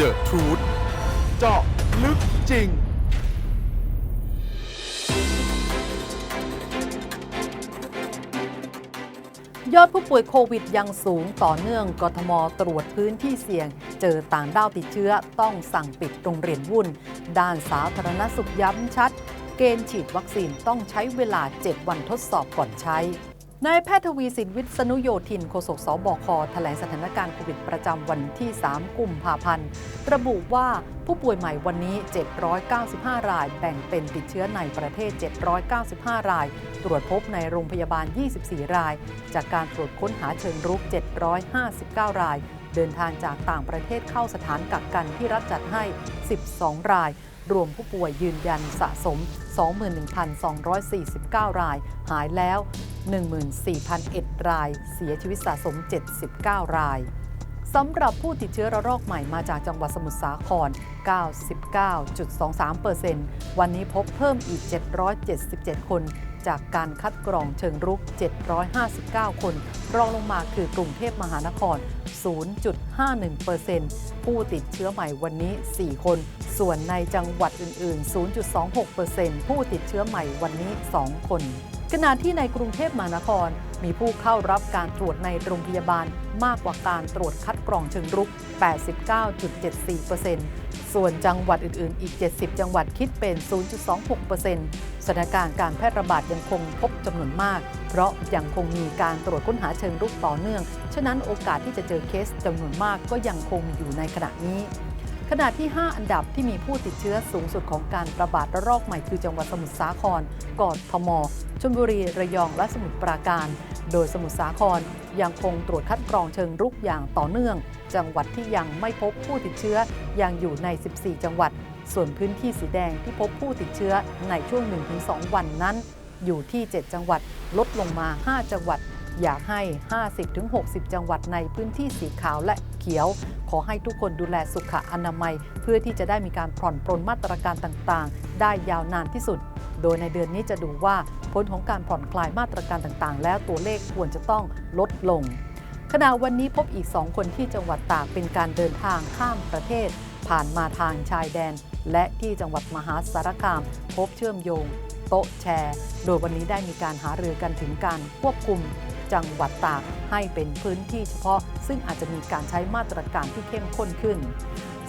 The Truth เจาะลึกจริง ยอดผู้ป่วยโควิดยังสูงต่อเนื่องกทมตรวจพื้นที่เสี่ยง เจอต่างด้าวติดเชื้อต้องสั่งปิดโรงเรียนวุ่น ด้านสาธารณสุขย้ำชัด เกณฑ์ฉีดวัคซีนต้องใช้เวลา 7 วันทดสอบก่อนใช้ นายแพทย์ทวีสินวิษณุโยธินโฆษกสบคแถลงสถานการณ์โควิดประจำวันที่ 3 กุมภาพันธ์ ระบุว่าผู้ป่วยใหม่วันนี้ 795 ราย แบ่งเป็นติดเชื้อในประเทศ 795 ราย ตรวจพบในโรงพยาบาล 24 ราย จากการตรวจค้นหาเชิงรุก 759 ราย เดินทางจากต่างประเทศเข้าสถานกักกันที่รัฐจัดให้ 12 ราย รวมผู้ป่วยยืนยันสะสม 21,249 ราย หายแล้ว 14,001 ราย เสียชีวิตสะสม 79 รายสำหรับผู้ติดเชื้อระลอกใหม่มาจากจังหวัดสมุทรสาคร 99.23%วันนี้พบเพิ่มอีก 777 คน จากการคัดกรองเชิงรุก 759 คน รองลงมาคือกรุงเทพมหานคร 0.51%ผู้ติดเชื้อใหม่วันนี้ 4 คน ส่วนในจังหวัดอื่น ๆ 0.26%ผู้ติดเชื้อใหม่วันนี้ 2 คนขณะที่ในกรุงเทพมหานคร มีผู้เข้ารับการตรวจในโรงพยาบาลมากกว่าการตรวจคัดกรองเชิงรุก 89.74%ส่วนจังหวัดอื่น ๆ อีก 70 จังหวัดคิดเป็น 0.26%สถานการณ์การแพร่ระบาดยังคงพบจำนวนมาก เพราะยังคงมีการตรวจค้นหาเชิงรุกต่อเนื่อง ฉะนั้นโอกาสที่จะเจอเคสจำนวนมากก็ยังคงอยู่ในขณะนี้ขณะที่ 5 อันดับที่มีผู้ติดเชื้อสูงสุดของการระบาดระลอกใหม่คือจังหวัดสมุทรสาครกทม ชลบุรีระยองและสมุทรปราการ โดยสมุทรสาครยังคงตรวจคัดกรองเชิงรุกอย่างต่อเนื่อง จังหวัดที่ยังไม่พบผู้ติดเชื้อยังอยู่ใน 14 จังหวัด ส่วนพื้นที่สีแดงที่พบผู้ติดเชื้อในช่วง 1-2 วันนั้น อยู่ที่ 7 จังหวัดลดลงมา 5 จังหวัดอยากให้ 50-60 จังหวัดในพื้นที่สีขาวและเขียว ขอให้ทุกคนดูแลสุขอนามัย เพื่อที่จะได้มีการผ่อนปรนมาตรการต่างๆ ได้ยาวนานที่สุด โดยในเดือนนี้จะดูว่าผลของการผ่อนคลายมาตรการต่างๆ แล้วตัวเลขควรจะต้องลดลง ขณะวันนี้พบอีก 2 คนที่จังหวัดตากเป็นการเดินทางข้ามประเทศ ผ่านมาทางชายแดน และที่จังหวัดมหาสารคาม พบเชื่อมโยง โต๊ะแชร์ โดยวันนี้ได้มีการหารือกันถึงการควบคุมจังหวัดตากให้เป็นพื้นที่เฉพาะ ซึ่งอาจจะมีการใช้มาตรการที่เข้มข้นขึ้น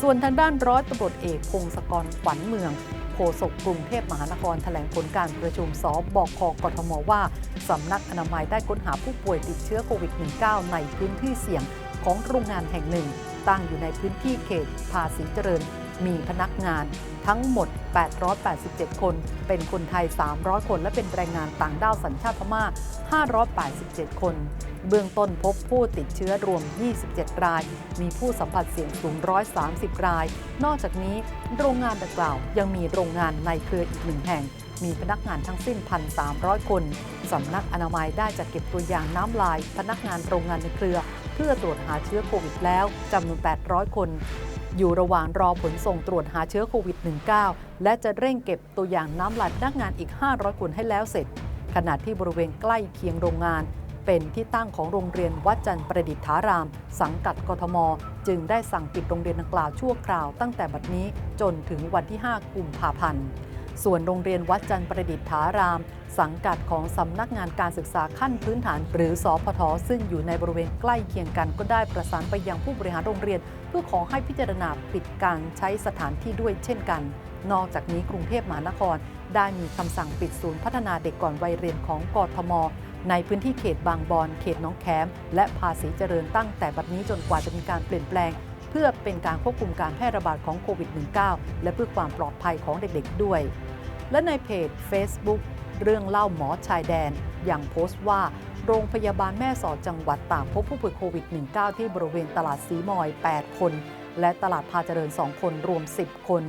ส่วนทางด้านร้อยตำรวจเอกพงศกรขวัญเมือง ฆษกกรุงเทพมหานครแถลงผลการประชุมสบคกทมว่า สำนักอนามัยได้ค้นหาผู้ป่วยติดเชื้อโควิด -19 ในพื้นที่เสี่ยงของโรงงานแห่งหนึ่ง ตั้งอยู่ในพื้นที่เขตภาษีเจริญ มีพนักงานทั้งหมด 887 คน เป็นคนไทย 300 คน และเป็นแรงงานต่างด้าวสัญชาติพม่า 587 คน เบื้องต้นพบผู้ติดเชื้อรวม 27 ราย มีผู้สัมผัสเสี่ยงสูง 130 ราย นอกจากนี้โรงงานดังกล่าว ยังมีโรงงานในเครืออีกหนึ่งแห่ง มีพนักงานทั้งสิ้น 1,300 คน สำนักอนามัยได้จัดเก็บตัวอย่างน้ำลาย พนักงานโรงงานในเครือ เพื่อตรวจหาเชื้อโควิดแล้วจำนวน 800 คน อยู่ระหว่างรอผลส่งตรวจหาเชื้อโควิด -19 และจะเร่งเก็บตัวอย่างน้ำลัดนักงานอีก 500 คนให้แล้วเสร็จ ขณะที่บริเวณใกล้เคียงโรงงาน เป็นที่ตั้งของโรงเรียนวัดจันทร์ประดิษฐาราม สังกัดกทม จึงได้สั่งปิดโรงเรียนดังกล่าวชั่วคราวตั้งแต่บัดนี้จนถึงวันที่ 5 กุมภาพันธ์ ส่วนโรงเรียนวัดจันทร์ประดิษฐาราม สังกัดของสำนักงานการศึกษาขั้นพื้นฐาน หรือสอพทซึ่งอยู่ในบริเวณใกล้เคียงกันก็ได้ประสานไปยังผู้บริหารโรงเรียน เพื่อขอให้พิจารณาปิดการใช้สถานที่ด้วยเช่นกัน นอกจากนี้กรุงเทพมหานคร ได้มีคำสั่งปิดศูนย์พัฒนาเด็กก่อนวัยเรียนของกทมในพื้นที่เขตบางบอนเขตหน้องแคมและภาษีเจริญตั้งแต่บัดนี้จนกว่าจะมีการเปลี่ยนแปลง เพื่อเป็นการควบคุมการแพร่ระบาดของโควิด -19 และเพื่อความปลอดภัยของเด็กๆด้วย และในเพจ Facebook เรื่องเล่าหมอชายแดนยังโพสต์ว่า โรงพยาบาลแม่สอดจังหวัดต่ากพบผู้ป่วยโควิด -19 ที่บริเวณตลาดสีมอย 8 คน และตลาดพาเจริญ 2 คนรวม 10 คน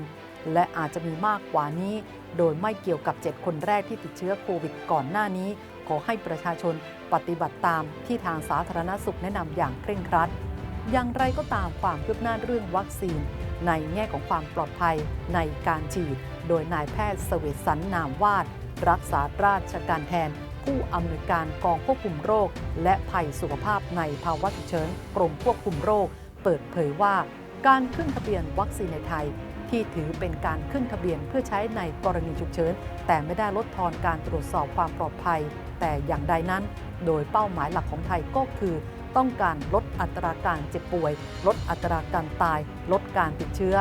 และอาจจะมีมากกว่านี้ โดยไม่เกี่ยวกับ 7 คนแรกที่ติดเชื้อโควิดก่อนหน้านี้ ขอให้ประชาชนปฏิบัติตามที่ทางสาธารณสุขแนะนำอย่างเคร่งครัด อย่างไรก็ตามความคืบหน้าเรื่องวัคซีน ในแง่ของความปลอดภัยในการฉีด โดยนายแพทย์เสวสันนามวาด รักษาราชการแทน ผู้อำนวยการกองควบคุมโรค และภัยสุขภาพในภาวะฉุกเฉินกรมควบคุมโรค เปิดเผยว่า การขึ้นทะเบียนวัคซีนในไทยที่ถือเป็นการขึ้นทะเบียนเพื่อใช้ในกรณีฉุกเฉิน แต่ไม่ได้ลดทอนการตรวจสอบความปลอดภัย แต่อย่างใดนั้น โดยเป้าหมายหลักของไทยก็คือ ต้องการลดอัตราการเจ็บป่วย ลดอัตราการตาย ลดการติดเชื้อ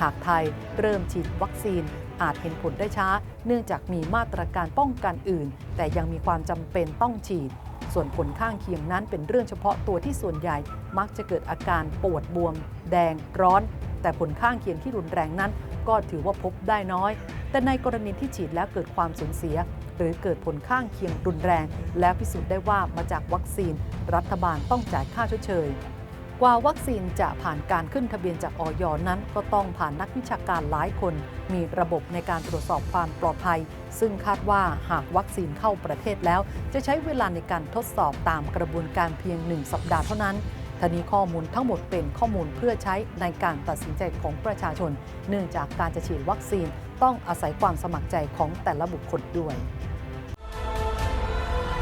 หากไทยเริ่มฉีดวัคซีนอาจเห็นผลได้ช้า เนื่องจากมีมาตรการป้องกันอื่น แต่ยังมีความจำเป็นต้องฉีด ส่วนผลข้างเคียงนั้นเป็นเรื่องเฉพาะตัวที่ส่วนใหญ่มักจะเกิดอาการปวดบวม แดงร้อน แต่ผลข้างเคียงที่รุนแรงนั้น ก็ถือว่าพบได้น้อย แต่ในกรณีที่ฉีดแล้วเกิดความสูญเสีย หรือเกิดผลข้างเคียงรุนแรง และพิสูจน์ได้ว่ามาจากวัคซีน รัฐบาลต้องจ่ายค่าชดเชย กว่าวัคซีนจะผ่านการขึ้นทะเบียนจากออยนั้น ก็ต้องผ่านนักวิชาการหลายคน มีระบบในการตรวจสอบความปลอดภัย ซึ่งคาดว่าหากวัคซีนเข้าประเทศแล้ว จะใช้เวลาในการทดสอบตามกระบวนการเพียง 1 สัปดาห์เท่านั้นทนี้ข้อมูลทั้งหมดเป็นข้อมูลเพื่อใช้ในการตัดสินใจของประชาชน เนื่องจากการจะฉีดวัคซีนต้องอาศัยความสมัครใจของแต่ละบุคคลด้วย